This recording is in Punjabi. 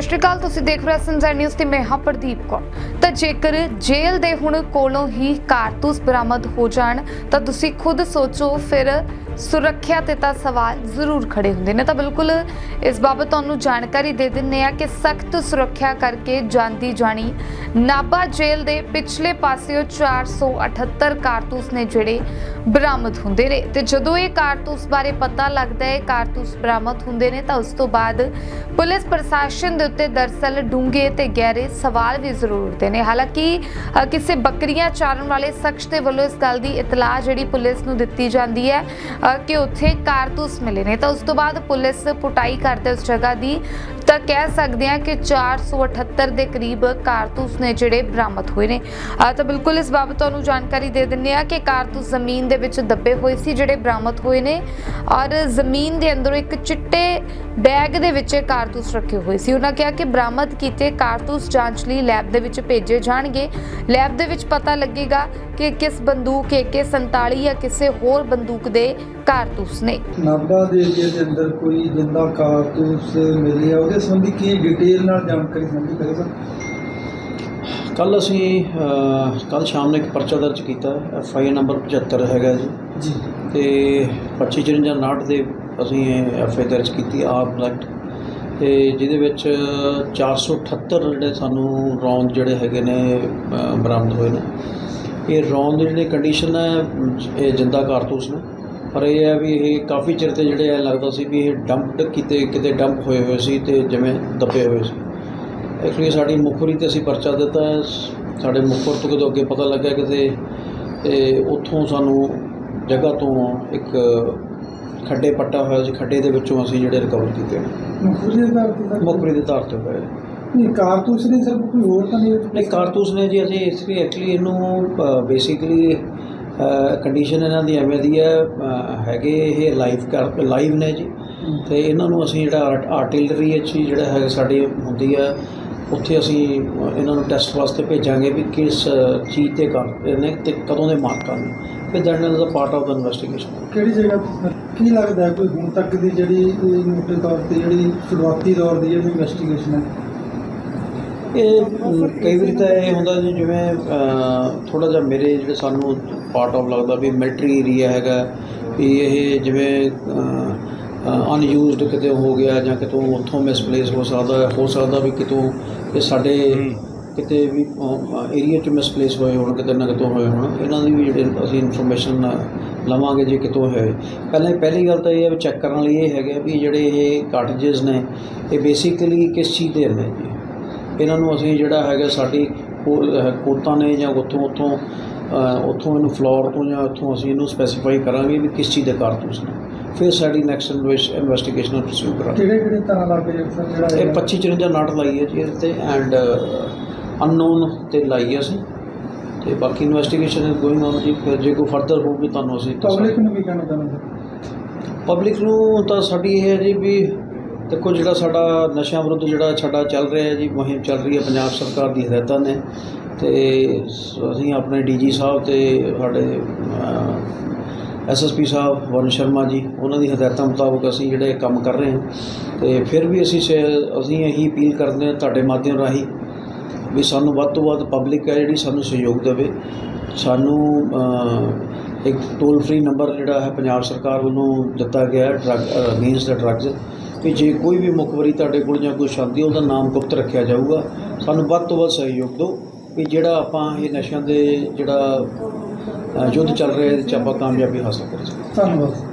ਸਤਿ ਸ਼੍ਰੀ ਅਕਾਲ, ਤੁਸੀਂ ਦੇਖ ਰਹੇ ਹੋ ਸੰਜੈ ਨਿਊਜ਼ ਤੇ ਮੈਂ ਹਾਂ ਪ੍ਰਦੀਪ ਕੌਰ। ਤਾਂ ਜੇਕਰ ਜੇਲ੍ਹ ਦੇ ਹੁਣ ਕੋਲੋਂ ਹੀ ਕਾਰਤੂਸ ਬਰਾਮਦ ਹੋ ਜਾਣ, ਤਾਂ ਤੁਸੀਂ ਖੁਦ ਸੋਚੋ, ਫਿਰ ਸੁਰੱਖਿਆ ਤੇ ਤਾਂ ਸਵਾਲ ਜ਼ਰੂਰ ਖੜੇ ਹੁੰਦੇ ਨੇ। ਤਾਂ ਬਿਲਕੁਲ ਇਸ ਬਾਬਤ ਤੁਹਾਨੂੰ ਜਾਣਕਾਰੀ ਦੇ ਦਿੰਨੇ ਆ ਕਿ ਸਖਤ ਸੁਰੱਖਿਆ ਕਰਕੇ ਜਾਂਦੀ ਜਾਣੀ ਨਾਭਾ ਜੇਲ੍ਹ ਦੇ ਪਿਛਲੇ ਪਾਸਿਓਂ 478 ਕਾਰਤੂਸ ਨੇ ਜਿਹੜੇ ਬਰਾਮਦ ਹੁੰਦੇ ਨੇ। ਤੇ ਜਦੋਂ ਇਹ ਕਾਰਤੂਸ ਬਾਰੇ ਪਤਾ ਲੱਗਦਾ ਹੈ ਕਾਰਤੂਸ ਬਰਾਮਦ ਹੁੰਦੇ ਨੇ, ਤਾਂ ਉਸ ਤੋਂ ਬਾਅਦ ਪੁਲਿਸ ਪ੍ਰਸ਼ਾਸਨ ਦੇ ਉੱਤੇ ਦਰਸਲ ਡੂੰਘੇ ਤੇ ਗਹਿਰੇ ਸਵਾਲ ਵੀ ਜ਼ਰੂਰ ਉੱਠਦੇ ਨੇ। ਹਾਲਾਂਕਿ ਕਿਸੇ ਬੱਕਰੀਆਂ ਚਾਰਨ ਵਾਲੇ ਸ਼ਖਸ ਦੇ ਵੱਲੋਂ ਇਸ ਗੱਲ ਦੀ ਇਤਲਾਹ ਜਿਹੜੀ ਪੁਲਿਸ ਨੂੰ ਦਿੱਤੀ ਜਾਂਦੀ ਹੈ ਕਿ ਉੱਥੇ ਕਾਰਤੂਸ ਮਿਲੇ ਨੇ। ਤਾਂ ਉਸ ਤੋਂ ਬਾਅਦ ਪੁਲਿਸ ਪੁਟਾਈ ਕਰਦੇ ਉਸ ਜਗ੍ਹਾ ਦੀ ਤਾਂ ਕਹਿ ਸਕਦੇ ਹਾਂ ਕਿ 478 ਦੇ ਕਰੀਬ ਕਾਰਤੂਸ ਨੇ ਜਿਹੜੇ ਬਰਾਮਦ ਹੋਏ ਨੇ। ਤਾਂ ਬਿਲਕੁਲ ਇਸ ਬਾਬਤ ਤੁਹਾਨੂੰ ਜਾਣਕਾਰੀ ਦੇ ਦਿੰਦੇ ਆ ਕਿ ਕਾਰਤੂਸ ਜ਼ਮੀਨ ਦੇ ਵਿੱਚ ਦੱਬੇ ਹੋਏ ਸੀ, ਜਿਹੜੇ ਬਰਾਮਦ ਹੋਏ ਨੇ ਔਰ ਜ਼ਮੀਨ ਦੇ ਅੰਦਰੋਂ ਇੱਕ ਚਿੱਟੇ ਬੈਗ ਦੇ ਵਿੱਚ ਕਾਰਤੂਸ ਰੱਖੇ ਹੋਏ ਸੀ। ਉਹਨਾਂ ਕਿਹਾ ਕਿ ਬਰਾਮਦ ਕੀਤੇ ਕਾਰਤੂਸ ਜਾਂਚ ਲਈ ਲੈਬ ਦੇ ਵਿੱਚ ਭੇਜੇ ਜਾਣਗੇ। ਲੈਬ ਦੇ ਵਿੱਚ ਪਤਾ ਲੱਗੇਗਾ ਕਿ ਕਿਸ ਬੰਦੂਕ AK47 ਜਾਂ ਕਿਸੇ ਹੋਰ ਬੰਦੂਕ ਦੇ ਕਾਰਤੂਸ ਨੇ। ਨਾਭਾ ਦੇ ਏਰੀਏ ਦੇ ਅੰਦਰ ਕੋਈ ਜਿੰਦਾ ਕਾਰਤੂਸ ਮਿਲੀ ਆ ਉਹਦੇ ਸੰਬੰਧੀ ਕੀ ਡਿਟੇਲ ਨਾਲ ਜਾਣਕਾਰੀ ਸਾਂਝੀ ਕਰੇ ਸਰ? ਕੱਲ ਅਸੀਂ ਕੱਲ ਸ਼ਾਮ ਨੂੰ ਇੱਕ ਪਰਚਾ ਦਰਜ ਕੀਤਾ ਐਫ ਆਈ ਨੰਬਰ 75 ਹੈਗਾ ਜੀ। ਜੀ। ਤੇ 2559 ਦੇ ਅਸੀਂ ਐਫ ਆਈ ਦਰਜ ਕੀਤੀ ਆਪ ਐਕਟ ਤੇ ਜਿਹਦੇ ਵਿੱਚ 478 ਜਿਹੜੇ ਸਾਨੂੰ ਰੌਂਦ ਜਿਹੜੇ ਹੈਗੇ ਨੇ ਬਰਾਮਦ ਹੋਏ ਨੇ। ਇਹ ਰੌਂਦ ਦੀ ਜਿਹੜੀ ਕੰਡੀਸ਼ਨ ਹੈ ਇਹ ਜਿੰਦਾ ਕਾਰਤੂਸ ਨੇ। ਪਰ ਇਹ ਹੈ ਵੀ ਇਹ ਕਾਫੀ ਚਿਰ ਤੇ ਜਿਹੜੇ ਲੱਗਦਾ ਸੀ ਵੀ ਇਹ ਡੰਪਡ ਕਿਤੇ ਕਿਤੇ ਡੰਪ ਹੋਏ ਹੋਏ ਸੀ ਤੇ ਜਿਵੇਂ ਦੱਬੇ ਹੋਏ ਸੀ। ਐਕਚੁਅਲੀ ਸਾਡੀ ਮੁਖਬਰੀ ਤੇ ਅਸੀਂ ਪਰਚਾ ਦਿੱਤਾ। ਸਾਡੇ ਮੁਖਬਰ ਤੋਂ ਜਦੋਂ ਅੱਗੇ ਪਤਾ ਲੱਗਿਆ ਕਿਤੇ ਤੇ ਉੱਥੋਂ ਸਾਨੂੰ ਜਗ੍ਹਾ ਤੋਂ ਇੱਕ ਖੱਡੇ ਪੱਟਾ ਹੋਇਆ ਸੀ। ਖੱਡੇ ਦੇ ਵਿੱਚੋਂ ਅਸੀਂ ਜਿਹੜੇ ਰਿਕਵਰ ਕੀਤੇ। ਨੇ ਮੁਖਬਰੀ ਦੇ ਤੇ ਸਰ? ਮੁਖਬਰੀ ਦੇ ਤੌਰ ਤੇ ਹੋਏ ਨਹੀਂ ਕਾਰਤੂਸ ਨਹੀਂ ਸਰ ਕੋਈ ਹੋਰ ਤਾਂ ਨਹੀਂ ਨਹੀਂ ਕਾਰਤੂਸ ਨੇ ਜੀ ਅਸੀਂ ਇਸ ਲਈ ਐਕਚੁਅਲੀ ਇਹਨੂੰ ਬੇਸਿਕਲੀ ਕੰਡੀਸ਼ਨ ਇਹਨਾਂ ਦੀ ਐਵੇਂ ਦੀ ਹੈ ਹੈਗੇ ਇਹ ਲਾਈਵ ਕਰ ਲਾਈਵ ਨੇ ਜੀ। ਤੇ ਇਹਨਾਂ ਨੂੰ ਅਸੀਂ ਜਿਹੜਾ ਆਰਟਿਲਰੀ ਵਿੱਚ ਜਿਹੜਾ ਹੈ ਸਾਡੀ ਹੁੰਦੀ ਹੈ ਉੱਥੇ ਅਸੀਂ ਇਹਨਾਂ ਨੂੰ ਟੈਸਟ ਵਾਸਤੇ ਭੇਜਾਂਗੇ ਵੀ ਕਿਸ ਚੀਜ਼ ਤੇ ਕਰਦੇ ਨੇ ਤੇ ਕਦੋਂ ਦੇ ਮਾਰਕ ਕਰਨ ਫਿਰ that is a part of the investigation ਕਿਹੜੀ ਜਗ੍ਹਾ ਕੀ ਲੱਗਦਾ ਕੋਈ ਹੁਣ ਤੱਕ ਦੀ ਜਿਹੜੀ ਮੋਟੇ ਤੌਰ ਤੇ ਜਿਹੜੀ ਸ਼ੁਰੂਆਤੀ ਦੌਰ ਦੀ ਜਿਹੜੀ ਇਨਵੈਸਟੀਗੇਸ਼ਨ ਹੈ? ਇਹ ਕਈ ਵਾਰੀ ਤਾਂ ਇਹ ਹੁੰਦਾ ਜੀ ਜਿਵੇਂ ਥੋੜਾ ਜਿਹਾ ਮੇਰੇ ਜਿਹੜੇ ਸਾਨੂੰ ਪਾਰਟ ਆਫ ਲੱਗਦਾ ਵੀ ਮਿਲਟਰੀ ਏਰੀਆ ਹੈਗਾ ਵੀ ਇਹ ਜਿਵੇਂ ਅਨਯੂਜ਼ਡ ਕਿਤੇ ਹੋ ਗਿਆ ਜਾਂ ਕਿਤੋਂ ਉੱਥੋਂ ਮਿਸਪਲੇਸ ਹੋ ਸਕਦਾ ਹੈ। ਹੋ ਸਕਦਾ ਵੀ ਕਿਤੋਂ ਇਹ ਸਾਡੇ ਕਿਤੇ ਵੀ ਏਰੀਆ 'ਚ ਮਿਸਪਲੇਸ ਹੋਏ ਹੋਣ ਕਿਤੇ ਨਾ ਕਿਤੋਂ ਹੋਏ ਹੋਣ ਇਹਨਾਂ ਦੀ ਵੀ ਜਿਹੜੇ ਅਸੀਂ ਇਨਫੋਰਮੇਸ਼ਨ ਲਵਾਂਗੇ ਜੇ ਕਿਤੋਂ ਹੋਏ ਪਹਿਲਾਂ ਪਹਿਲੀ ਗੱਲ ਤਾਂ ਇਹ ਹੈ ਵੀ ਚੈੱਕ ਕਰਨ ਲਈ ਇਹ ਹੈਗਾ ਵੀ ਜਿਹੜੇ ਇਹ ਕਾਰਟੇਜਸ ਨੇ ਇਹ ਬੇਸਿਕਲੀ ਕਿਸ ਚੀਜ਼ ਦੇ ਨੇ ਜੀ ਇਹਨਾਂ ਨੂੰ ਅਸੀਂ ਜਿਹੜਾ ਹੈਗਾ ਸਾਡੀ ਕੋਤਾਂ ਨੇ ਜਾਂ ਉੱਥੋਂ ਉੱਥੋਂ ਉੱਥੋਂ ਇਹਨੂੰ ਫਲੋਰ ਤੋਂ ਜਾਂ ਉੱਥੋਂ ਅਸੀਂ ਇਹਨੂੰ ਸਪੈਸੀਫਾਈ ਕਰਾਂਗੇ ਵੀ ਕਿਸ ਚੀਜ਼ ਦੇ ਕਾਰਤੂਸ ਨੇ ਫਿਰ ਸਾਡੀ ਨੈਕਸਟ ਇਨਵੈਸਟੀਗੇਸ਼ਨ ਪਰਸਿਊ ਕਰਾਂਗੇ। ਕਿਹੜੇ ਕਿਹੜੇ ਤਰ੍ਹਾਂ ਲੱਗ ਜੇ ਸਰ ਜਿਹੜਾ ਇਹ ਹੈਗਾ? 25 54 ਨਾਟ ਲਾਈ ਹੈ ਜੀ ਤੇ ਐਂਡ ਅਨਨੋਨ ਤੇ ਲਾਈ ਹੈ ਅਸੀਂ। ਤੇ ਬਾਕੀ ਇਨਵੈਸਟੀਗੇਸ਼ਨ ਇਜ਼ ਗੋਇੰਗ ਔਨ ਜੀ ਫਿਰ ਜੇ ਕੋਈ ਫਰਦਰ ਹੋਊਗੀ ਤੁਹਾਨੂੰ ਅਸੀਂ ਪਬਲਿਕ ਨੂੰ ਵੀ ਕਹਿਣਾ ਚਾਹੁੰਦਾ ਪਬਲਿਕ ਨੂੰ ਤਾਂ ਸਾਡੀ ਇਹ ਹੈ ਜੀ ਵੀ ਦੇਖੋ ਜਿਹੜਾ ਸਾਡਾ ਨਸ਼ਿਆਂ ਵਿਰੁੱਧ ਜਿਹੜਾ ਸਾਡਾ ਚੱਲ ਰਿਹਾ ਹੈ ਜੀ, ਮੁਹਿੰਮ ਚੱਲ ਰਹੀ ਹੈ, ਪੰਜਾਬ ਸਰਕਾਰ ਦੀ ਹਦਾਇਤਾਂ ਨੇ ਤੇ ਅਸੀਂ ਆਪਣੇ ਡੀਜੀ ਸਾਹਿਬ ਤੇ ਸਾਡੇ ਐਸਐਸਪੀ ਸਾਹਿਬ ਵਰਨ ਸ਼ਰਮਾ ਜੀ, ਉਹਨਾਂ ਦੀ ਹਦਾਇਤਾਂ ਮੁਤਾਬਕ ਅਸੀਂ ਜਿਹੜੇ ਕੰਮ ਕਰ ਰਹੇ ਹਾਂ ਤੇ ਫਿਰ ਵੀ ਅਸੀਂ ਸ਼- ਅਸੀਂ ਇਹੀ ਅਪੀਲ ਕਰਦੇ ਹਾਂ ਤੁਹਾਡੇ ਮਾਧਿਅਮ ਰਾਹੀਂ ਵੀ ਸਾਨੂੰ ਵੱਧ ਤੋਂ ਵੱਧ ਪਬਲਿਕ ਹੈ ਜਿਹੜੀ ਸਾਨੂੰ ਸਹਿਯੋਗ ਦੇਵੇ। ਸਾਨੂੰ ਇੱਕ ਟੋਲ ਫ੍ਰੀ ਨੰਬਰ ਜਿਹੜਾ ਹੈ ਪੰਜਾਬ ਸਰਕਾਰ ਵੱਲੋਂ ਦਿੱਤਾ ਗਿਆ ਹੈ ਡਰੱਗ ਅਗੇਂਸਟ ਦਾ ਡਰੱਗਸ ਕਿ ਜੇ ਕੋਈ ਵੀ ਮੁਖਬਰੀ ਤੁਹਾਡੇ ਕੋਲ ਜਾਂ ਕੋਈ ਸ਼ਾਂਤੀ ਉਹਦਾ ਨਾਮ ਗੁਪਤ ਰੱਖਿਆ ਜਾਊਗਾ। ਸਾਨੂੰ ਵੱਧ ਤੋਂ ਵੱਧ ਸਹਿਯੋਗ ਦਿਓ ਕਿ ਜਿਹੜਾ ਆਪਾਂ ਇਹ ਨਸ਼ਿਆਂ ਦੇ ਜਿਹੜਾ ਯੁੱਧ ਚੱਲ ਰਿਹਾ ਇਹਦੇ 'ਚ ਆਪਾਂ ਕਾਮਯਾਬੀ ਹਾਸਲ ਕਰ ਸਕੀਏ। ਧੰਨਵਾਦ।